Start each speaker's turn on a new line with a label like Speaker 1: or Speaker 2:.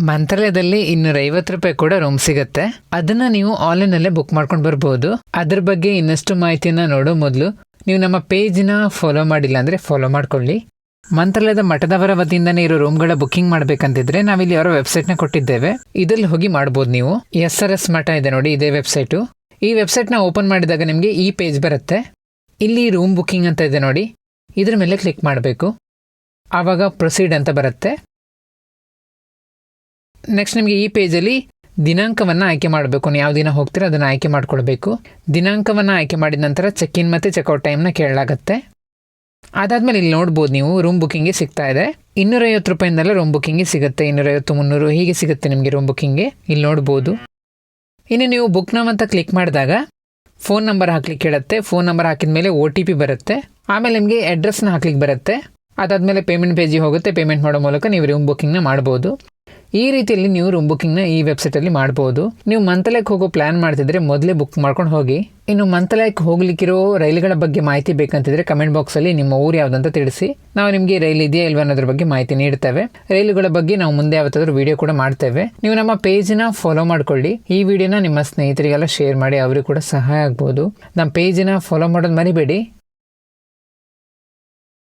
Speaker 1: ಮಂತ್ರಾಲಯದಲ್ಲಿ ಇನ್ನೂರ ಐವತ್ತು ರೂಪಾಯಿ ಕೂಡ ರೂಮ್ ಸಿಗುತ್ತೆ. ಅದನ್ನ ನೀವು ಆನ್ಲೈನ್ ಅಲ್ಲೇ ಬುಕ್ ಮಾಡ್ಕೊಂಡು ಬರ್ಬೋದು. ಅದ್ರ ಬಗ್ಗೆ ಇನ್ನಷ್ಟು ಮಾಹಿತಿಯನ್ನ ನೋಡೋ ಮೊದಲು ನೀವು ನಮ್ಮ ಪೇಜ್ನ ಫಾಲೋ ಮಾಡಿಲ್ಲ ಅಂದ್ರೆ ಫಾಲೋ ಮಾಡ್ಕೊಳ್ಳಿ. ಮಂತ್ರಾಲಯದ ಮಠದವರ ವತಿಯಿಂದನೇ ಇರೋ ರೂಮ್ಗಳ ಬುಕ್ಕಿಂಗ್ ಮಾಡ್ಬೇಕಂತಿದ್ರೆ ನಾವಿಲ್ಲಿ ಅವರ ವೆಬ್ಸೈಟ್ನ ಕೊಟ್ಟಿದ್ದೇವೆ. ಇದಲ್ಲಿ ಹೋಗಿ ಮಾಡ್ಬೋದು ನೀವು. ಎಸ್ ಆರ್ ಎಸ್ ಮಠ ಇದೆ ನೋಡಿ, ಇದೇ ವೆಬ್ಸೈಟು ಈ ವೆಬ್ಸೈಟ್ನ ಓಪನ್ ಮಾಡಿದಾಗ ನಿಮಗೆ ಈ ಪೇಜ್ ಬರುತ್ತೆ. ಇಲ್ಲಿ ರೂಮ್ ಬುಕ್ಕಿಂಗ್ ಅಂತ ಇದೆ ನೋಡಿ. ಇದ್ರ ಮೇಲೆ ಕ್ಲಿಕ್ ಮಾಡಬೇಕು. ಆವಾಗ ಪ್ರೊಸೀಡ್ ಅಂತ ಬರುತ್ತೆ. ನೆಕ್ಸ್ಟ್ ನಿಮಗೆ ಈ ಪೇಜಲ್ಲಿ ದಿನಾಂಕವನ್ನು ಆಯ್ಕೆ ಮಾಡಬೇಕು. ನೀವು ಯಾವ ದಿನ ಹೋಗ್ತೀರಾ ಅದನ್ನು ಆಯ್ಕೆ ಮಾಡ್ಕೊಳ್ಬೇಕು. ದಿನಾಂಕವನ್ನು ಆಯ್ಕೆ ಮಾಡಿದ ನಂತರ ಚೆಕ್ ಇನ್ ಮತ್ತು ಚೆಕ್ಔಟ್ ಟೈಮ್ನ ಕೇಳಲಾಗುತ್ತೆ. ಅದಾದಮೇಲೆ ಇಲ್ಲಿ ನೋಡ್ಬೋದು ನೀವು ರೂಮ್ ಬುಕ್ಕಿಂಗ್ಗೆ ಸಿಗ್ತಾ ಇದೆ. ಇನ್ನೂರೈವತ್ತು ರೂಪಾಯಿಂದಲೇ ರೂಮ್ ಬುಕ್ಕಿಂಗ್ಗೆ ಸಿಗುತ್ತೆ. ಇನ್ನೂರೈವತ್ತು ಮುನ್ನೂರು ಹೀಗೆ ಸಿಗುತ್ತೆ ನಿಮಗೆ ರೂಮ್ ಬುಕ್ಕಿಂಗ್ಗೆ ಇಲ್ಲಿ ನೋಡ್ಬೋದು. ಇನ್ನು ನೀವು ಬುಕ್ ನಮ್ ಅಂತ ಕ್ಲಿಕ್ ಮಾಡಿದಾಗ ಫೋನ್ ನಂಬರ್ ಹಾಕ್ಲಿಕ್ಕೆ ಕೇಳುತ್ತೆ. ಫೋನ್ ನಂಬರ್ ಹಾಕಿದ ಮೇಲೆ ಒ ಟಿ ಪಿ ಬರುತ್ತೆ. ಆಮೇಲೆ ನಿಮಗೆ ಅಡ್ರೆಸ್ನ ಹಾಕ್ಲಿಕ್ಕೆ ಬರುತ್ತೆ. ಅದಾದಮೇಲೆ ಪೇಮೆಂಟ್ ಪೇಜಿಗೆ ಹೋಗುತ್ತೆ. ಪೇಮೆಂಟ್ ಮಾಡೋ ಮೂಲಕ ನೀವು ರೂಮ್ ಬುಕ್ಕಿಂಗ್ನ ಮಾಡ್ಬೋದು. ಈ ರೀತಿಯಲ್ಲಿ ನೀವು ರೂಮ್ ಬುಕ್ಕಿಂಗ್ನ ಈ ವೆಬ್ಸೈಟಲ್ಲಿ ಮಾಡ್ಬೋದು. ನೀವು ಮಂತ್ರಾಲಯಕ್ಕೆ ಹೋಗೋ ಪ್ಲಾನ್ ಮಾಡ್ತಿದ್ರೆ ಮೊದಲೇ ಬುಕ್ ಮಾಡ್ಕೊಂಡು ಹೋಗಿ. ಇನ್ನು ಮಂತಲಯಕ್ಕೆ ಹೋಗ್ಲಿಕ್ಕಿರೋ ರೈಲುಗಳ ಬಗ್ಗೆ ಮಾಹಿತಿ ಬೇಕಂತಿದ್ರೆ ಕಮೆಂಟ್ ಬಾಕ್ಸಲ್ಲಿ ನಿಮ್ಮ ಊರು ಯಾವುದಂತ ತಿಳಿಸಿ. ನಾವು ನಿಮಗೆ ರೈಲ್ ಇದೆಯಾ ಇಲ್ವಾ ಅನ್ನೋದ್ರ ಬಗ್ಗೆ ಮಾಹಿತಿ ನೀಡ್ತೇವೆ. ರೈಲುಗಳ ಬಗ್ಗೆ ನಾವು ಮುಂದೆ ಯಾವತ್ತಾದ್ರೂ ವಿಡಿಯೋ ಕೂಡ ಮಾಡ್ತೇವೆ. ನೀವು ನಮ್ಮ ಪೇಜ್ನ ಫಾಲೋ ಮಾಡ್ಕೊಳ್ಳಿ. ಈ ವಿಡಿಯೋನ ನಿಮ್ಮ ಸ್ನೇಹಿತರಿಗೆಲ್ಲ ಶೇರ್ ಮಾಡಿ, ಅವರಿಗೂ ಕೂಡ ಸಹಾಯ ಆಗ್ಬೋದು. ನಮ್ಮ ಪೇಜ್ನ ಫಾಲೋ ಮಾಡೋದು ಮರಿಬೇಡಿ.